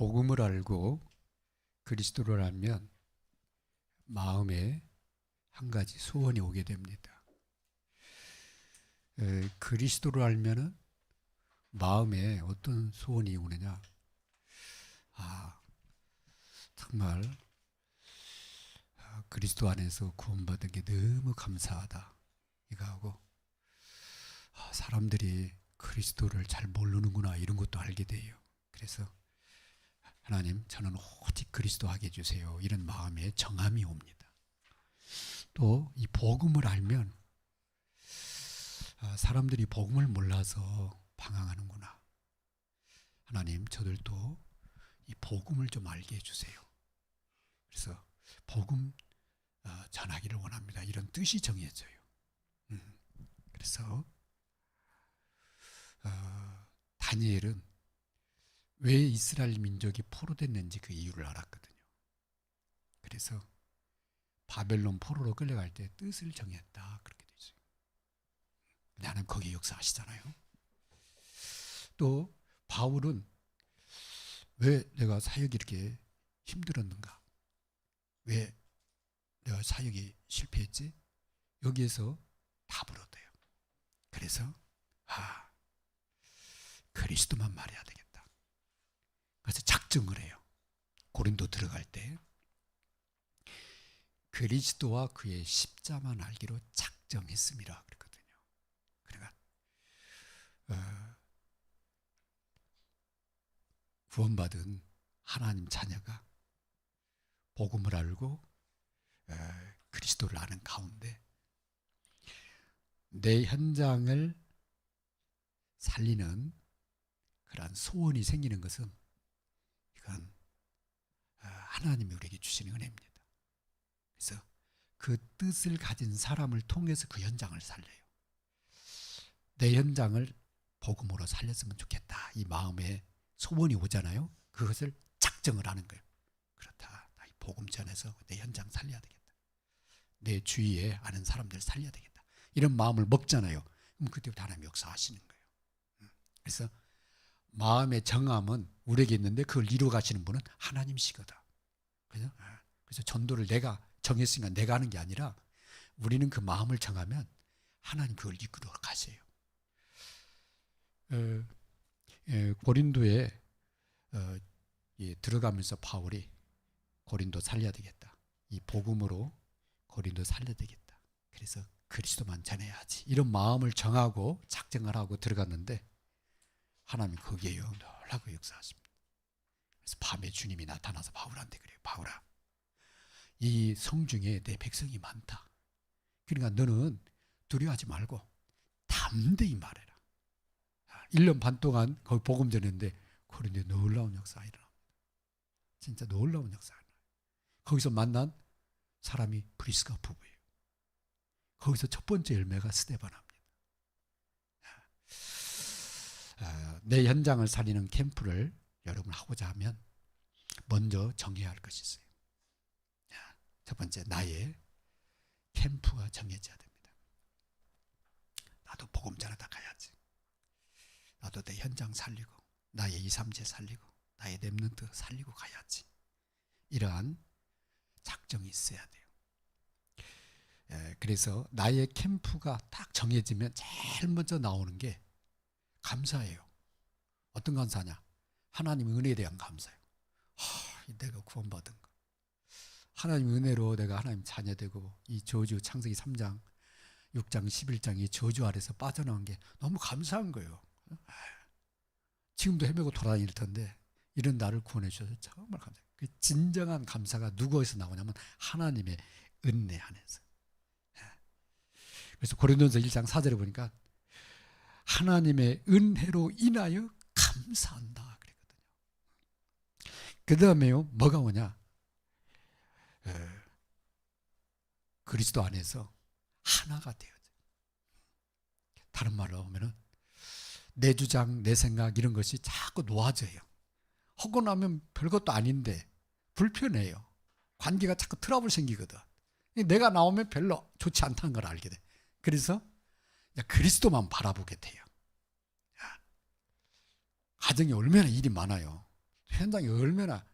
복음을 알고 그리스도를 알면 마음에 한 가지 소원이 오게 됩니다. 에, 그리스도를 알면은 마음에 어떤 소원이 오느냐? 아, 정말 아, 그리스도 안에서 구원받은 게 너무 감사하다. 이거 하고 아, 사람들이 그리스도를 잘 모르는구나 이런 것도 알게 돼요. 그래서 하나님 저는 오직 그리스도 하게 해주세요. 이런 마음에 정함이 옵니다. 또 이 복음을 알면 아, 사람들이 복음을 몰라서 방황하는구나. 하나님 저들도 이 복음을 좀 알게 해주세요. 그래서 복음 어, 전하기를 원합니다. 이런 뜻이 정해져요. 음, 그래서 어, 다니엘은 왜 이스라엘 민족이 포로 됐는지 그 이유를 알았거든요. 그래서 바벨론 포로로 끌려갈 때 뜻을 정했다 그렇게 되죠. 나는 거기 역사하시잖아요. 또 바울은 왜 내가 사역이 이렇게 힘들었는가? 왜 내가 사역이 실패했지? 여기에서 답을 얻어요. 그래서 아 그리스도만 말해야 되겠다. 그래서 작정을 해요. 고린도 들어갈 때 그리스도와 그의 십자만 알기로 작정했습니다. 그랬거든요. 그러니까 어, 구원받은 하나님 자녀가 복음을 알고 어, 그리스도를 아는 가운데 내 현장을 살리는 그러한 소원이 생기는 것은 이건 어, 하나님이 우리에게 주시는 은혜입니다. 그래서 그 뜻을 가진 사람을 통해서 그 현장을 살려요. 내 현장을 복음으로 살렸으면 좋겠다. 이 마음에 소원이 오잖아요. 그것을 작정을 하는 거예요. 그렇다. 나 이 복음 전해서 내 현장 살려야 되겠다. 내 주위에 아는 사람들 살려야 되겠다. 이런 마음을 먹잖아요. 그럼 그때부터 하나님 역사하시는 거예요. 음. 그래서 마음의 정함은 우리에게 있는데 그걸 이루어 가시는 분은 하나님이시거든. 그죠? 아, 그래서 전도를 내가 정했으니까 내가 하는 게 아니라 우리는 그 마음을 정하면 하나님 그걸 이끌어 가세요. 어, 예, 고린도에 어, 예, 들어가면서 바울이 고린도 살려야 되겠다. 이 복음으로 고린도 살려야 되겠다. 그래서 그리스도만 전해야지. 이런 마음을 정하고 작정을 하고 들어갔는데 하나님 거기에 놀라고 역사하십니다. 그래서 밤에 주님이 나타나서 바울한테 그래요. 바울아, 이 성중에 내 백성이 많다. 그러니까 너는 두려워하지 말고 담대히 말해라. 1년 반 동안 거기 복음 전했는데 그런데 놀라운 역사가 일어납니다. 진짜 놀라운 역사가 일어나요. 거기서 만난 사람이 브리스가 부부예요. 거기서 첫 번째 열매가 스테반합니다. 아, 내 현장을 살리는 캠프를 여러분 하고자 하면 먼저 정해야 할 것이 있어요. 첫 번째 나의 캠프가 정해져야 됩니다. 나도 복음 전하다 가야지. 나도 내 현장 살리고 나의 2, 3제 살리고 나의 랩런트 살리고 가야지. 이러한 작정이 있어야 돼요. 예, 그래서 나의 캠프가 딱 정해지면 제일 먼저 나오는 게 감사예요. 어떤 감사냐? 하나님 은혜에 대한 감사예요. 하, 내가 구원받은 거. 하나님 은혜로 내가 하나님 자녀되고 이 저주 창세기 3장, 6장, 11장 이 저주 아래서 빠져나온 게 너무 감사한 거예요. 지금도 헤매고 돌아다닐 텐데 이런 나를 구원해 주셔서 정말 감사해요. 그 진정한 감사가 누구에서 나오냐면 하나님의 은혜 안에서. 그래서 고린도전서 1장 4절에 보니까 하나님의 은혜로 인하여 감사한다. 그 다음에요 뭐가 오냐? 에, 그리스도 안에서 하나가 되어져. 다른 말로 하면은 내 주장, 내 생각 이런 것이 자꾸 놓아져요. 하고 나면 별것도 아닌데 불편해요. 관계가 자꾸 트러블 생기거든. 내가 나오면 별로 좋지 않다는 걸 알게 돼. 그래서 그리스도만 바라보게 돼요. 가정이 얼마나 일이 많아요. 현장에 얼마나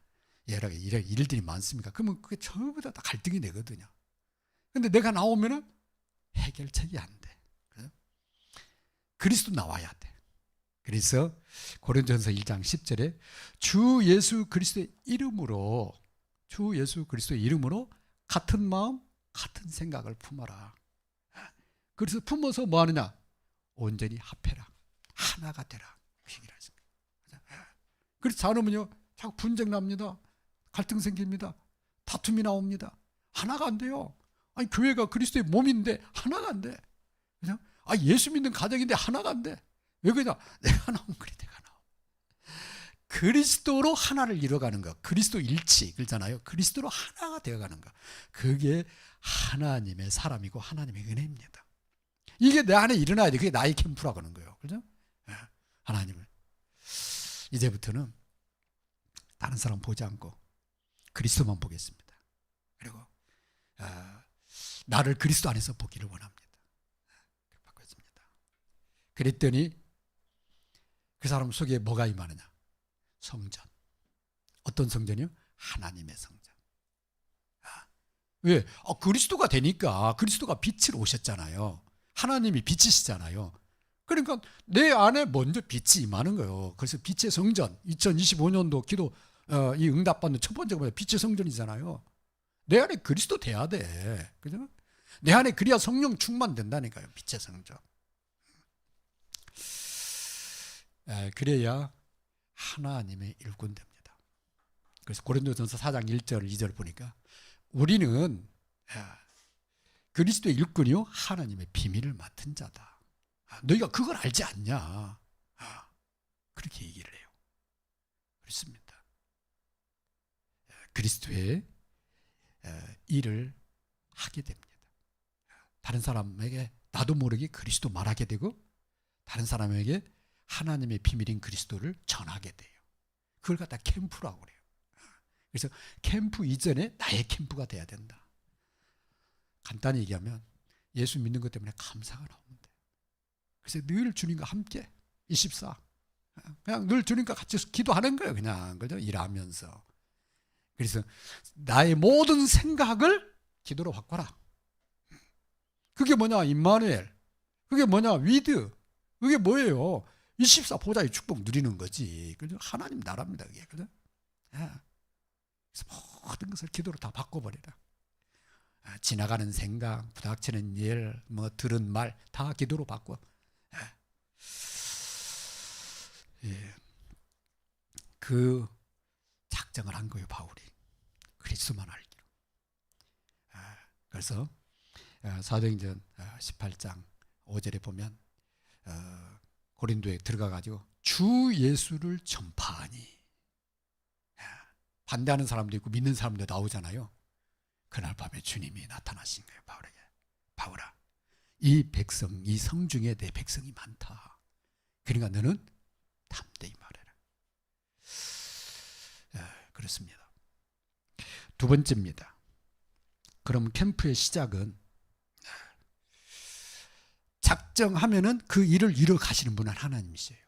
가지 이런 일들이 많습니까? 그러면 그게 전부 다 갈등이 되거든요. 근데 내가 나오면은 해결책이 안 돼. 그리스도 나와야 돼. 그래서 고린도전서 1장 10절에 주 예수 그리스도의 이름으로 주 예수 그리스도의 이름으로 같은 마음 같은 생각을 품어라. 그래서 품어서 뭐 하느냐? 온전히 합해라. 하나가 되라. 그 얘기를 했습니다. 그래서 자놓으면요. 자꾸 분쟁 납니다. 갈등 생깁니다. 다툼이 나옵니다. 하나가 안 돼요. 아니 교회가 그리스도의 몸인데 하나가 안 돼. 그죠? 아 예수 믿는 가정인데 하나가 안 돼. 왜 그러냐? 내가 나오면 그래 내가 나오. 그리스도로 하나를 이뤄가는 것. 그리스도 일치 그러잖아요. 그리스도로 하나가 되어가는 것. 그게 하나님의 사람이고 하나님의 은혜입니다. 이게 내 안에 일어나야 돼. 그게 나의 캠프라고 하는 거예요. 그죠? 예. 하나님을. 이제부터는 다른 사람 보지 않고 그리스도만 보겠습니다. 그리고 아, 나를 그리스도 안에서 보기를 원합니다. 바꿨습니다. 그랬더니 그 사람 속에 뭐가 임하느냐? 성전. 어떤 성전이요? 하나님의 성전. 아, 왜? 아, 그리스도가 되니까 그리스도가 빛으로 오셨잖아요. 하나님이 빛이시잖아요. 그러니까 내 안에 먼저 빛이 임하는 거예요. 그래서 빛의 성전, 2025년도 기도 어, 이 응답받는 첫 번째가 뭐야? 빛의 성전이잖아요. 내 안에 그리스도 돼야 돼. 그죠? 내 안에 그래야 성령 충만된다니까요. 빛의 성전. 에, 그래야 하나님의 일꾼 됩니다. 그래서 고린도전서 4장 1절 2절 보니까 우리는 야, 그리스도의 일꾼이요 하나님의 비밀을 맡은 자다. 아, 너희가 그걸 알지 않냐? 아, 그렇게 얘기를 해요. 그렇습니다. 그리스도의 일을 하게 됩니다. 다른 사람에게 나도 모르게 그리스도 말하게 되고 다른 사람에게 하나님의 비밀인 그리스도를 전하게 돼요. 그걸 갖다 캠프라고 그래요. 그래서 캠프 이전에 나의 캠프가 돼야 된다. 간단히 얘기하면 예수 믿는 것 때문에 감사가 나옵니다. 그래서 늘 주님과 함께 24 그냥 늘 주님과 같이 기도하는 거예요. 그냥 그죠? 일하면서 그래서 나의 모든 생각을 기도로 바꿔라. 그게 뭐냐? 임마누엘. 그게 뭐냐? 위드. 그게 뭐예요? 24 보좌의 축복 누리는 거지. 그죠? 하나님 나라입니다. 그게. 그죠? 예. 그래서 모든 것을 기도로 다 바꿔버리라. 아, 지나가는 생각, 부닥치는 일, 뭐 들은 말 다 기도로 바꿔. 예. 예. 그 작정을 한 거예요, 바울이. 그리스도만 알기로. 아, 그래서 아, 사도행전 18장 5절에 보면 어, 고린도에 들어가 가지고 주 예수를 전파하니 아, 반대하는 사람도 있고 믿는 사람도 나오잖아요. 그날 밤에 주님이 나타나신 거예요, 바울에게. 바울아, 이 백성, 이 성 중에 내 백성이 많다. 그러니까 너는 담대히 말해라. 그렇습니다. 두 번째입니다. 그럼 캠프의 시작은 작정하면은 그 일을 이뤄 가시는 분은 하나님이세요.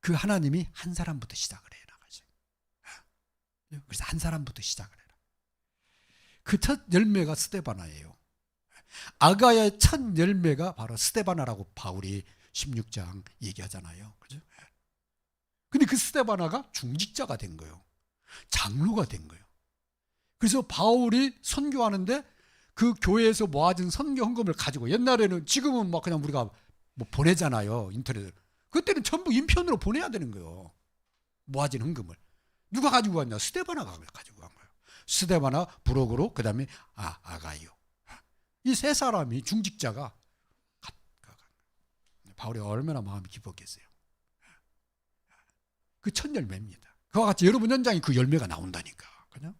그 하나님이 한 사람부터 시작을 해 나가세요. 그래서 한 사람부터 시작을 해라. 그 첫 열매가 스테바나예요. 아가야의 첫 열매가 바로 스테바나라고 바울이 16장 얘기하잖아요. 그죠? 근데 그 스테바나가 중직자가 된 거예요. 장로가 된 거예요. 그래서 바울이 선교하는데 그 교회에서 모아진 선교 헌금을 가지고 옛날에는 지금은 막 그냥 우리가 뭐 보내잖아요 인터넷 그때는 전부 인편으로 보내야 되는 거예요. 모아진 헌금을. 누가 가지고 왔냐? 스테바나가 가지고 간 거예요. 스테바나 부록으로 그 다음에 아 아가이요. 이 세 사람이 중직자가 바울이 얼마나 마음이 기뻤겠어요 그 첫 열매입니다 그와 같이 여러분 현장에 그 열매가 나온다니까 그냥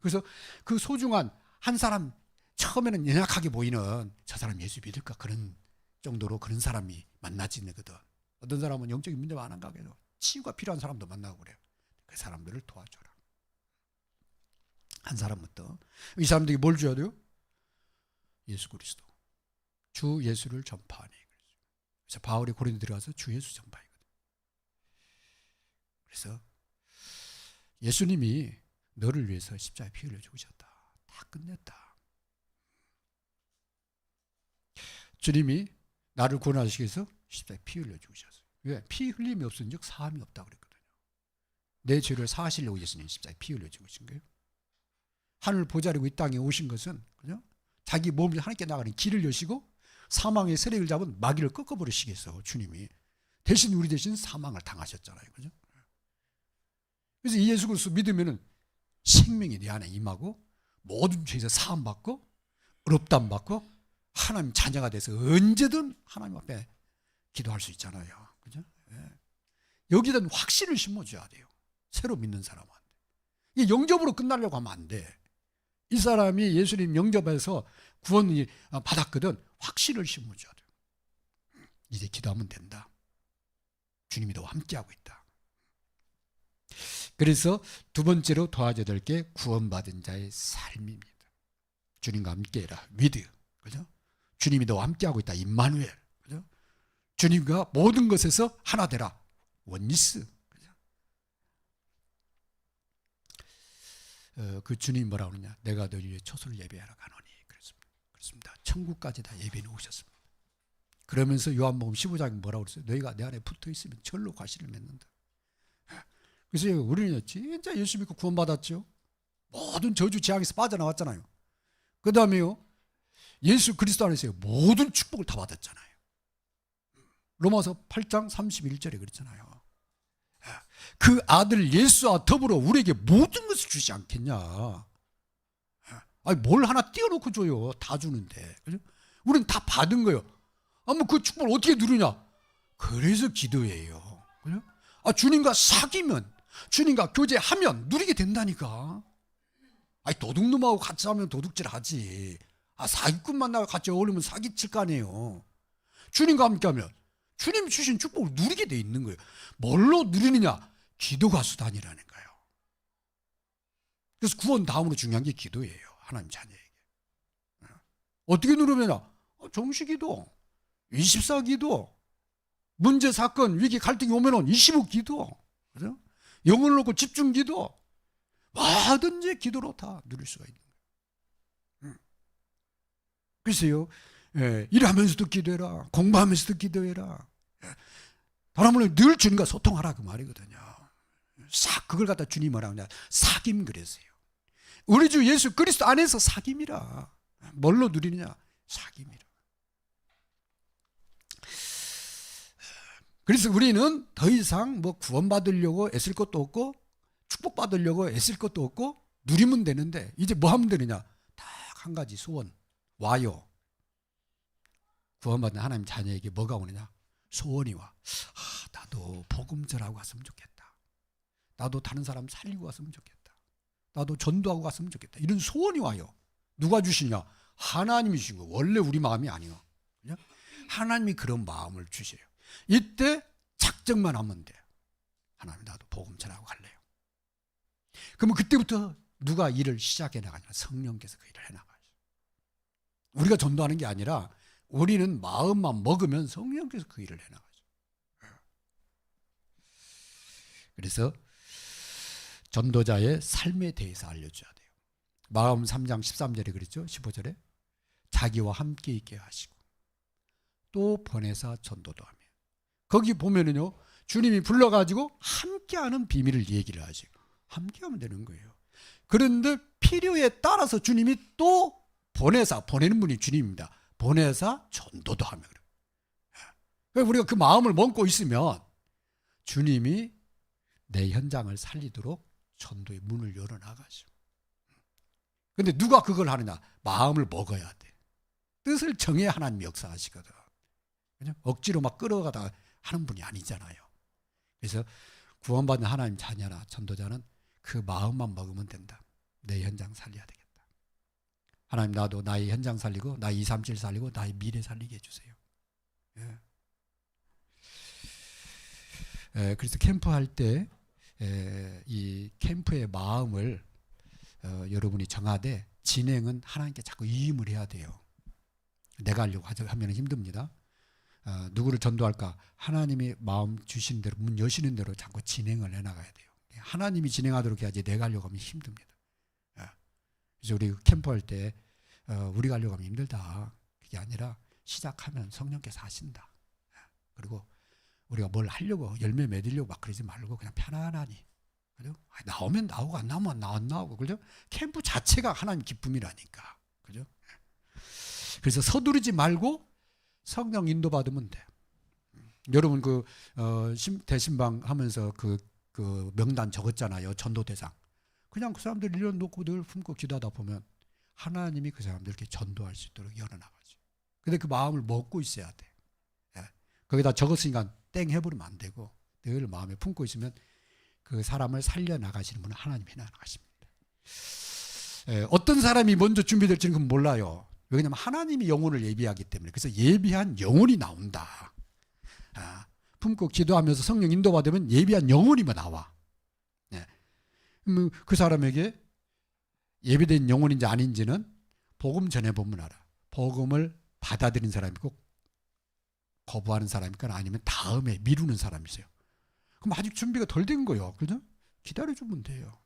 그래서 그 소중한 한 사람 처음에는 연약하게 보이는 저 사람 예수 믿을까 그런 정도로 그런 사람이 만나지거든. 어떤 사람은 영적인 문제가 많은가 해도 치유가 필요한 사람도 만나고 그래요. 그 사람들을 도와줘라. 한 사람부터 이 사람들이 뭘 줘야 돼요? 예수 그리스도. 주 예수를 전파하니. 그래서 바울이 고린도 들어가서 주 예수 전파이거든. 그래서 예수님이 너를 위해서 십자가에 피 흘려 죽으셨다. 다 끝냈다. 주님이 나를 구원하시기 위해서 십자가에 피 흘려 죽으셨어요. 왜? 피 흘림이 없은 즉 사함이 없다 그랬거든요. 내 죄를 사하시려고 예수님 십자가에 피 흘려 죽으신 거예요. 하늘 보자리고 이 땅에 오신 것은 그죠? 자기 몸을 하나님께 나가는 길을 여시고 사망의 세력을 잡은 마귀를 꺾어버리시기 위해서 주님이 대신 우리 대신 사망을 당하셨잖아요. 그죠? 그래서 이 예수 그리스도 믿으면은 생명이 내 안에 임하고 모든 죄에서 사함 받고 어렵담 받고 하나님 자녀가 돼서 언제든 하나님 앞에 기도할 수 있잖아요. 그죠? 예. 여기다 확신을 심어줘야 돼요. 새로 믿는 사람한테. 이게 영접으로 끝나려고 하면 안 돼. 이 사람이 예수님 영접해서 구원을 받았거든. 확신을 심어줘야 돼요. 이제 기도하면 된다. 주님이 너와 함께하고 있다. 그래서 두 번째로 도와줘야 될 게 구원받은 자의 삶입니다. 주님과 함께해라. 위드. 그죠? 주님이 너와 함께하고 있다. 임마누엘. 그죠? 주님과 모든 것에서 하나 되라. 원리스. 그죠? 어, 그 주님 뭐라 그러냐? 내가 너희 위해 초소를 예배하러 가노니. 그렇습니다. 그렇습니다. 천국까지 다 예배해 놓으셨습니다. 그러면서 요한복음 15장에 뭐라고 그랬어요? 너희가 내 안에 붙어 있으면 절로 과실을 맺는다. 그래서 우리는 진짜 예수 믿고 구원받았죠. 모든 저주 재앙에서 빠져나왔잖아요. 그 다음에요. 예수 그리스도 안에서 모든 축복을 다 받았잖아요. 로마서 8장 31절에 그랬잖아요. 그 아들 예수와 더불어 우리에게 모든 것을 주지 않겠냐. 아니, 뭘 하나 띄워놓고 줘요. 다 주는데. 그죠? 우리는 다 받은 거예요. 아, 뭐그 축복을 어떻게 누르냐? 그래서 기도해요. 그죠? 아, 주님과 사귀면, 주님과 교제하면 누리게 된다니까. 아니, 도둑놈하고 같이 하면 도둑질 하지. 아, 사기꾼 만나고 같이 어울리면 사기칠 거 아니에요. 주님과 함께 하면 주님 주신 축복을 누리게 돼 있는 거예요. 뭘로 누리느냐? 기도가 수단이라는 거예요. 그래서 구원 다음으로 중요한 게 기도예요. 하나님 자녀에게. 어떻게 누르면요? 정시기도, 24기도, 문제, 사건, 위기, 갈등이 오면은 25기도, 그죠? 영혼을 놓고 집중 기도, 뭐든지 기도로 다 누릴 수가 있는 거예요. 글쎄요, 예, 일하면서도 기도해라. 공부하면서도 기도해라. 예, 바람을 늘 주님과 소통하라 그 말이거든요. 싹 그걸 갖다 주님 뭐라 그냐 사귐 그랬어요. 우리 주 예수 그리스도 안에서 사귐이라. 뭘로 누리느냐? 사귐이라. 그래서 우리는 더 이상 뭐 구원받으려고 애쓸 것도 없고 축복받으려고 애쓸 것도 없고 누리면 되는데 이제 뭐 하면 되느냐? 딱 한 가지 소원. 와요. 구원받은 하나님 자녀에게 뭐가 오느냐? 소원이 와. 아, 나도 복음 전하고 갔으면 좋겠다. 나도 다른 사람 살리고 갔으면 좋겠다. 나도 전도하고 갔으면 좋겠다. 이런 소원이 와요. 누가 주시냐? 하나님이 주신 거. 원래 우리 마음이 아니요. 그죠? 하나님이 그런 마음을 주세요. 이때 작정만 하면 돼. 하나님 나도 복음 전하고 갈래요. 그러면 그때부터 누가 일을 시작해 나가냐? 성령께서 그 일을 해 나가죠. 우리가 전도하는 게 아니라 우리는 마음만 먹으면 성령께서 그 일을 해 나가죠. 그래서 전도자의 삶에 대해서 알려줘야 돼요. 마음 3장 13절에 그랬죠. 15절에 자기와 함께 있게 하시고 또 보내사 전도도 하며 거기 보면은요 주님이 불러가지고 함께하는 비밀을 얘기를 하시고 함께하면 되는 거예요. 그런데 필요에 따라서 주님이 또 보내사 보내는 분이 주님입니다. 보내사 전도도 하며 그래요. 그러니까 우리가 그 마음을 먹고 있으면 주님이 내 현장을 살리도록 전도의 문을 열어 나가죠. 근데 누가 그걸 하느냐? 마음을 먹어야 돼. 뜻을 정해야 하나님 역사하시거든. 그냥 억지로 막 끌어가다 하는 분이 아니잖아요. 그래서 구원받는 하나님 자녀나 전도자는 그 마음만 먹으면 된다. 내 현장 살려야 되겠다. 하나님 나도 나의 현장 살리고 나의 2, 3, 7 살리고 나의 미래 살리게 해주세요. 예. 에, 그래서 캠프 할때이 캠프의 마음을 어, 여러분이 정하되 진행은 하나님께 자꾸 위임을 해야 돼요. 내가 하려고 하면 힘듭니다. 어, 누구를 전도할까? 하나님이 마음 주신 대로 문 여시는 대로 자꾸 진행을 해나가야 돼요. 하나님이 진행하도록 해야지 내가 하려고 하면 힘듭니다. 예. 그래서 우리 캠프할 때 어, 우리가 하려고 하면 힘들다. 그게 아니라 시작하면 성령께서 하신다. 예. 그리고 우리가 뭘 하려고 열매 맺으려고 막 그러지 말고 그냥 편안하니 그죠? 아, 나오면 나오고 안 나오면 안 나오고 그죠? 캠프 자체가 하나님 기쁨이라니까 그죠? 예. 그래서 서두르지 말고 성령 인도 받으면 돼. 여러분 그 어, 심- 대신방 하면서 그, 그 명단 적었잖아요. 전도 대상. 그냥 그 사람들 1년 놓고 늘 품고 기도하다 보면 하나님이 그 사람들 이렇게 전도할 수 있도록 열어나가죠. 근데 그 마음을 먹고 있어야 돼. 예. 거기다 적었으니까 땡 해버리면 안 되고 늘 마음에 품고 있으면 그 사람을 살려나가시는 분은 하나님이 해나가십니다. 예, 어떤 사람이 먼저 준비될지는 몰라요. 왜냐하면 하나님이 영혼을 예비하기 때문에 그래서 예비한 영혼이 나온다. 아, 품고 기도하면서 성령 인도받으면 예비한 영혼이 뭐 나와. 예. 그러면 그 사람에게 예비된 영혼인지 아닌지는 복음 전해 보면 알아. 복음을 받아들인 사람이고 거부하는 사람이니까 아니면 다음에 미루는 사람이세요. 그럼 아직 준비가 덜 된 거예요. 그죠? 기다려주면 돼요.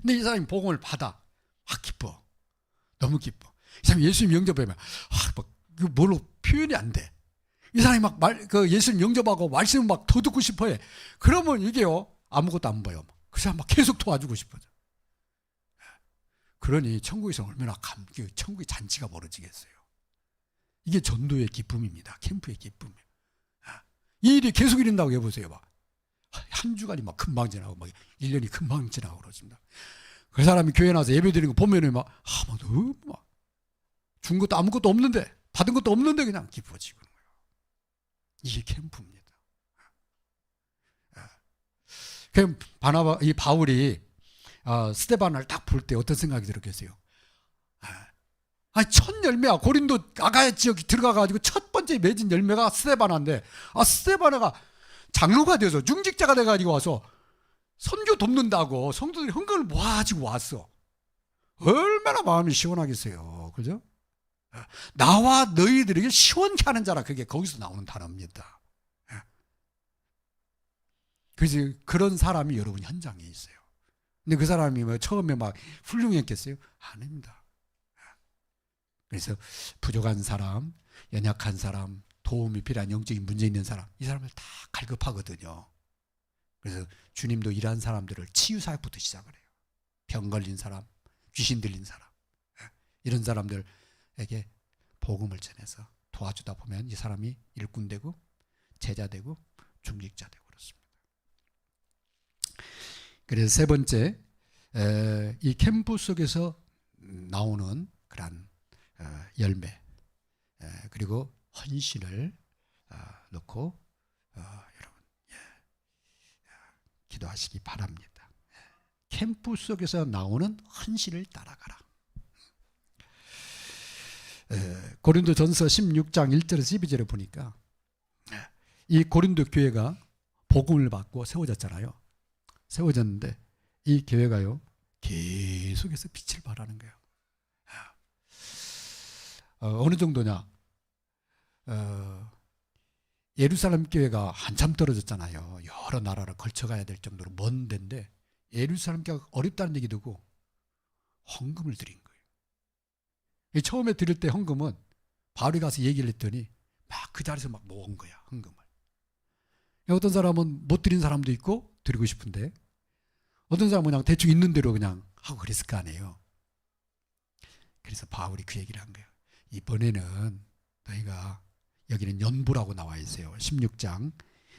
근데 이 사람이 복음을 받아. 아, 기뻐. 너무 기뻐. 이 사람이 예수님 영접하면, 아, 막, 그 뭘로 표현이 안 돼. 이 사람이 막 말, 그 예수님 영접하고 말씀을 막더 듣고 싶어 해. 그러면 이게요, 아무것도 안 보여. 그 사람 막 계속 도와주고 싶어져. 그러니 천국에서 얼마나 감, 그 천국의 잔치가 벌어지겠어요. 이게 전도의 기쁨입니다. 캠프의. 아, 이 일이 계속 일어난다고 해보세요. 막. 한 주간이 막 금방 지나고, 막 1년이 금방 지나고 그러십니다. 그 사람이 교회 나와서 예배 드리는 거 보면은 막, 아, 막 너무 막, 준 것도 아무것도 없는데, 받은 것도 없는데 그냥 기뻐지고. 그런 거예요. 이게 캠프입니다. 아. 그럼 바나바, 이 바울이 어, 스테반을 딱 볼 때 어떤 생각이 들었겠어요? 아, 아니 첫 열매야 고린도 아가야 지역에 들어가가지고 첫 번째 맺은 열매가 스테바나인데 아 스테바나가 장로가 돼서 중직자가 돼가지고 와서 선교 돕는다고 성도들이 헌금을 모아가지고 왔어. 얼마나 마음이 시원하겠어요, 그죠? 아, 나와 너희들에게 시원케 하는 자라 그게 거기서 나오는 단어입니다. 예. 그래서 그런 사람이 여러분 현장에 있어요. 근데 그 사람이 뭐 처음에 막 훌륭했겠어요? 아닙니다. 그래서 부족한 사람, 연약한 사람, 도움이 필요한 영적인 문제 있는 사람, 이 사람을 다 갈급하거든요. 그래서 주님도 이러한 사람들을 치유 사역부터 시작을 해요. 병 걸린 사람, 귀신 들린 사람, 예, 이런 사람들 에게 복음을 전해서 도와주다 보면 이 사람이 일꾼 되고 제자 되고 중직자 되고 그렇습니다. 그래서 세 번째 에, 이 캠프 속에서 나오는 그런 어, 열매 에, 그리고 헌신을 어, 놓고 어, 여러분 예, 어, 기도하시기 바랍니다. 캠프 속에서 나오는 헌신을 따라가라. 에, 고린도 전서 16장 1절에서 12절에 보니까 예, 이 고린도 교회가 복음을 받고 세워졌잖아요. 세워졌는데 이 교회가요 계속해서 빛을 발하는 거예요. 어, 느 정도냐? 어, 예루살렘 교회가 한참 떨어졌잖아요. 여러 나라를 걸쳐가야 될 정도로 먼 데인데 예루살렘 교회가 어렵다는 얘기 듣고 헌금을 드린 처음에 드릴 때 헌금은 바울이 가서 얘기를 했더니 막 그 자리에서 막 모은 거야 헌금을. 어떤 사람은 못 드린 사람도 있고 드리고 싶은데 어떤 사람은 그냥 대충 있는 대로 그냥 하고 그랬을 거 아니에요. 그래서 바울이 그 얘기를 한 거예요. 이번에는 너희가 여기는 연보라고 나와 있어요. 16장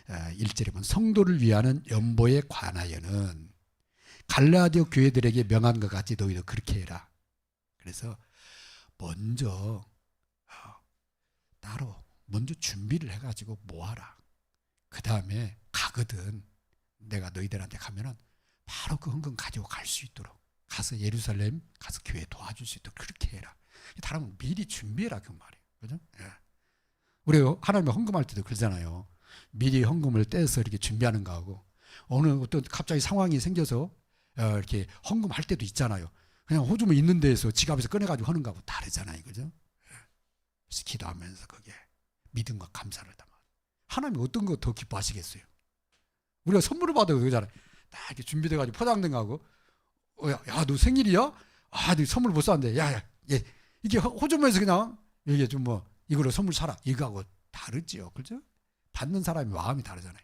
1절에 보면 성도를 위하는 연보에 관하여는 갈라디오 교회들에게 명한 것 같이 너희도 그렇게 해라. 그래서 먼저 어, 따로 먼저 준비를 해가지고 모아라. 그 다음에 가거든 내가 너희들한테 가면은 바로 그 헌금 가지고 갈 수 있도록 가서 예루살렘 가서 교회 도와줄 수 있도록 그렇게 해라. 다른 미리 준비해라 그 말이에요. 그죠? 예. 우리 하나님의 헌금할 때도 그러잖아요. 미리 헌금을 떼서 이렇게 준비하는 거하고 어느 어떤 갑자기 상황이 생겨서 어, 이렇게 헌금할 때도 있잖아요. 그냥 호주머니 있는 데에서 지갑에서 꺼내가지고 하는 거하고 다르잖아요. 그죠? 예. 그래서 기도하면서 그게 믿음과 감사를 담아. 하나님 어떤 거 더 기뻐하시겠어요? 우리가 선물을 받아도 그러잖아요. 딱 이렇게 준비돼가지고 포장된 거하고 어, 야, 야, 너 생일이야? 아, 너 선물 못 샀는데, 야, 야, 예, 이게 호- 호주머니에서 그냥 이게 좀 뭐 이거로 선물 사라 이거하고 다르지요, 그죠? 받는 사람이 마음이 다르잖아요.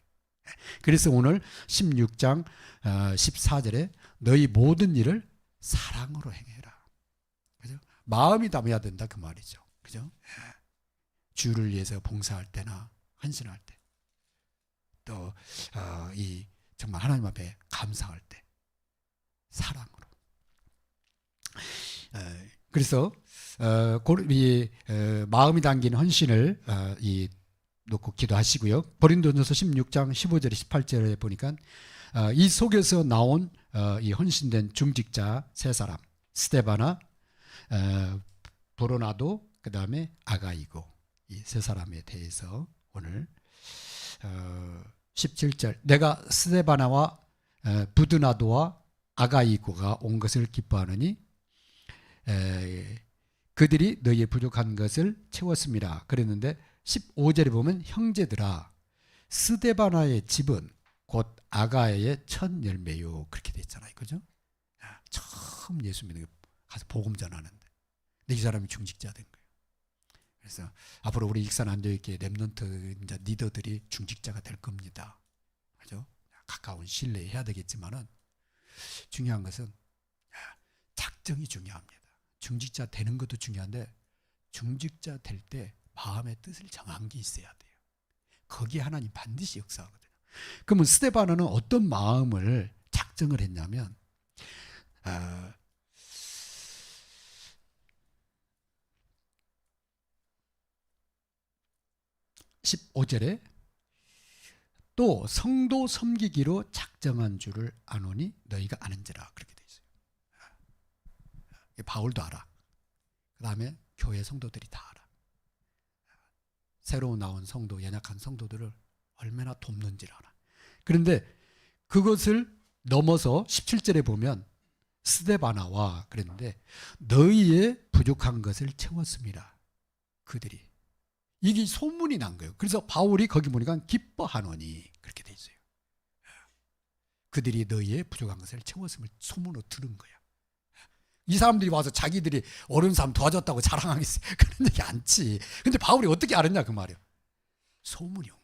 그래서 오늘 16장 어, 14절에 너희 모든 일을 사랑으로 행해라. 그죠? 마음이 담아야 된다 그 말이죠. 그죠? 예. 주를 위해서 봉사할 때나 헌신할 때, 또 어, 이 정말 하나님 앞에 감사할 때 사랑으로. 에, 그래서 어, 고- 이 어, 마음이 담긴 헌신을 어, 이 놓고 기도하시고요. 고린도전서 16장 15절에 18절에 보니까 어, 이 속에서 나온 어, 이 헌신된 중직자 세 사람. 스테바나, 어, 브로나도 그 다음에 아가이고. 이 세 사람에 대해서 오늘 어, 17절. 내가 스테바나와 어, 부드나도와 아가이고가 온 것을 기뻐하느니 에, 그들이 너희의 부족한 것을 채웠습니다. 그랬는데 15절에 보면 형제들아 스데바나의 집은 곧 아가의 첫 열매요 그렇게 돼 있잖아요. 그죠? 아, 처음 예수 믿는 거 가서 복음 전하는데 근데 이 사람이 중직자 된 거예요. 그래서 앞으로 우리 익산 안되있게 랩런트 이제 리더들이 중직자가 될 겁니다. 그죠? 가까운 신뢰 해야 되겠지만은 중요한 것은 아, 작정이 중요합니다. 중직자 되는 것도 중요한데 중직자 될 때 마음의 뜻을 정한 게 있어야 돼요. 거기에 하나님 반드시 역사하거든요. 그러면 스테바노는 어떤 마음을 작정을 했냐면 어, (15절에) 또 성도 섬기기로 작정한 줄을 아노니 너희가 아는지라 그렇게 돼 있어요. 이게 바울도 알아. 그 다음에 교회 성도들이 다 알아. 새로 나온 성도, 연약한 성도들을 얼마나 돕는지를 알아. 그런데 그것을 넘어서 17절에 보면 스데바나와 그랬는데 너희의 부족한 것을 채웠습니다. 그들이. 이게 소문이 난 거예요. 그래서 바울이 거기 보니까 기뻐하노니 그렇게 돼 있어요. 그들이 너희의 부족한 것을 채웠음을 소문으로 들은 거야. 이 사람들이 와서 자기들이 어려운 사람 도와줬다고 자랑하겠어요. 그런 얘기 않지. 근데 바울이 어떻게 알았냐 그 말이야. 소문이 온 거예요.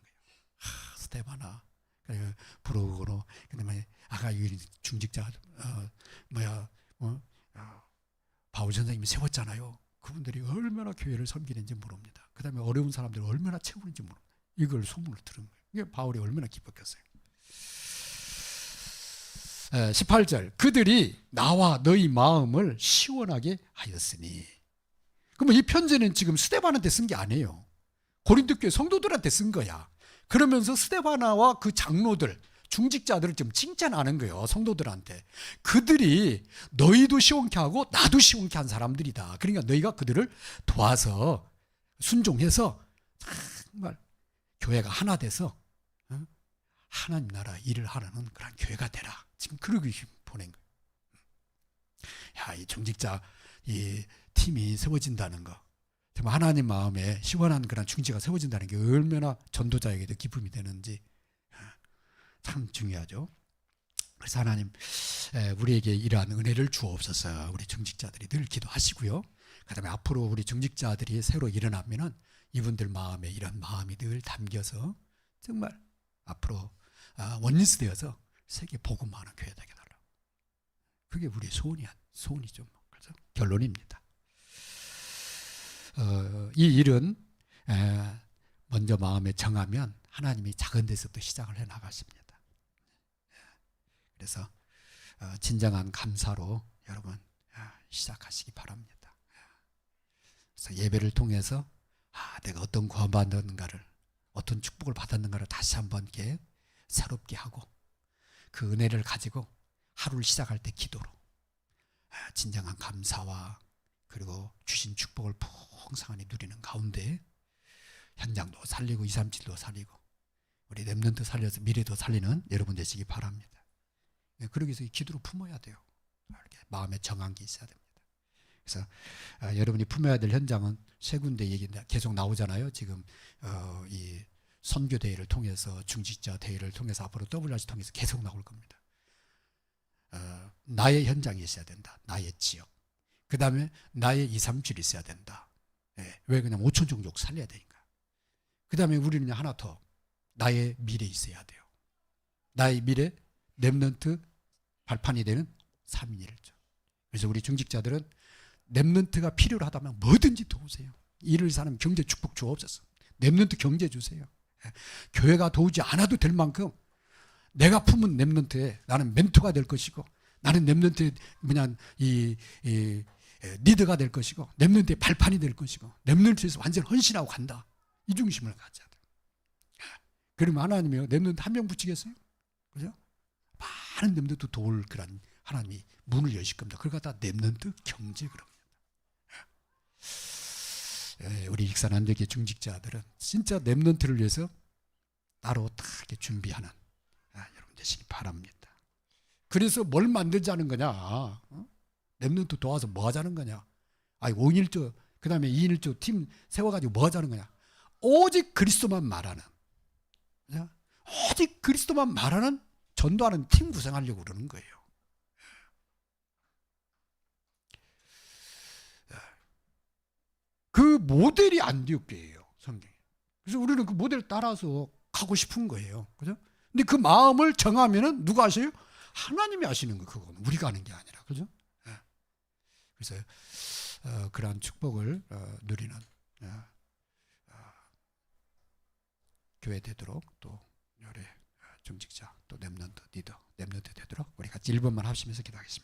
하, 스테바나, 그리고 브로그로, 그다음에 아가 유일 중직자, 어, 뭐야, 어, 어, 바울 선생님이 세웠잖아요. 그분들이 얼마나 교회를 섬기는지 모릅니다. 그다음에 어려운 사람들을 얼마나 채우는지 모릅니다. 이걸 소문을 들은 거예요. 이게 바울이 얼마나 기뻤겠어요. 18절 그들이 나와 너희 마음을 시원하게 하였으니 그러면 이 편지는 지금 스테반한테 쓴 게 아니에요 고린도 교회 성도들한테 쓴 거야 그러면서 스테바나와 그 장로들 중직자들을 좀 칭찬하는 거예요 성도들한테 그들이 너희도 시원케 하고 나도 시원케 한 사람들이다 그러니까 너희가 그들을 도와서 순종해서 정말 교회가 하나 돼서 어? 하나님 나라 일을 하려는 그런 교회가 되라. 지금 그러기 보낸 거예요. 야, 이 중직자 이 팀이 세워진다는 거. 하나님 마음에 시원한 그런 중지가 세워진다는 게 얼마나 전도자에게도 기쁨이 되는지 참 중요하죠. 그래서 하나님 에, 우리에게 이러한 은혜를 주옵소서. 우리 중직자들이 늘 기도하시고요. 그다음에 앞으로 우리 중직자들이 새로 일어나면은 이분들 마음에 이런 마음이 늘 담겨서 정말 앞으로 아, 원리스 되어서 세계 복음하는 교회 되게 달라. 그게 우리의 소원이야. 소원이죠. 뭐. 그래서 결론입니다. 어, 이 일은 에, 먼저 마음에 정하면 하나님이 작은 데서부터 시작을 해 나가십니다. 그래서 어, 진정한 감사로 여러분 아, 시작하시기 바랍니다. 그래서 예배를 통해서 아, 내가 어떤 구원받았는가를 어떤 축복을 받았는가를 다시 한번 이렇게 새롭게 하고 그 은혜를 가지고 하루를 시작할 때 기도로 아, 진정한 감사와 그리고 주신 축복을 풍성하게 누리는 가운데 현장도 살리고 2, 3, 7도 살리고 우리 랩런트 살려서 미래도 살리는 여러분 되시기 바랍니다. 네, 그러기 위해서 이 기도로 품어야 돼요. 이렇게 마음에 정한 게 있어야 됩니다. 그래서 아, 여러분이 품어야 될 현장은 세 군데 얘기 계속 나오잖아요. 지금 어, 이 선교 대회를 통해서 중직자 대회를 통해서 앞으로 WRC 통해서 계속 나올 겁니다. 나의 현장이 있어야 된다. 나의 지역. 그 다음에 나의 2, 3, 7이 있어야 된다. 예, 왜 그냥 5천 종족 살려야 되니까. 그 다음에 우리는 하나 더. 나의 미래 있어야 돼요. 나의 미래, 랩넌트 발판이 되는 3인일죠. 그래서 우리 중직자들은 랩넌트가 필요하다면 뭐든지 도우세요. 일을 사는 경제 축복 주옵소서. 랩넌트 경제 주세요. 예, 교회가 도우지 않아도 될 만큼 내가 품은 랩넌트에 나는 멘토가 될 것이고 나는 랩넌트의 뭐냐 이, 이 에, 리더가 될 것이고 랩넌트의 발판이 될 것이고 랩넌트에서 완전 헌신하고 간다. 이 중심을 가져야 돼. 그러면 하나님이 랩넌트 한 명 붙이겠어요? 그죠? 많은 랩넌트 도울 그런 하나님이 문을 여실 겁니다. 그걸 갖다 랩넌트 경제 그럽니다. 예, 우리 익산 안되게 중직자들은 진짜 랩넌트를 위해서 따로 다 이렇게 준비하는 아, 여러분 되시기 바랍니다. 그래서 뭘 만들자는 거냐? 어? 랩넌트 도와서 뭐 하자는 거냐? 아니 5인일조 그 다음에 2인일조 팀 세워가지고 뭐 하자는 거냐? 오직 그리스도만 말하는? 오직 그리스도만 말하는 전도하는 팀 구성하려고 그러는 거예요. 그 모델이 안디옥교예요 성경에. 그래서 우리는 그 모델 따라서 가고 싶은 거예요. 그죠? 근데 그 마음을 정하면은 누가 아셔요? 하나님이 아시는 거 그건 우리가 하는 게 아니라 그죠? 예. 그래서 어, 그러한 축복을 어, 누리는 어, 어, 교회 되도록 또 요래 어, 중직자 또 렘넌트 리더 렘넌트 되도록 우리 같이 1번만 합시면서 기도하겠습니다.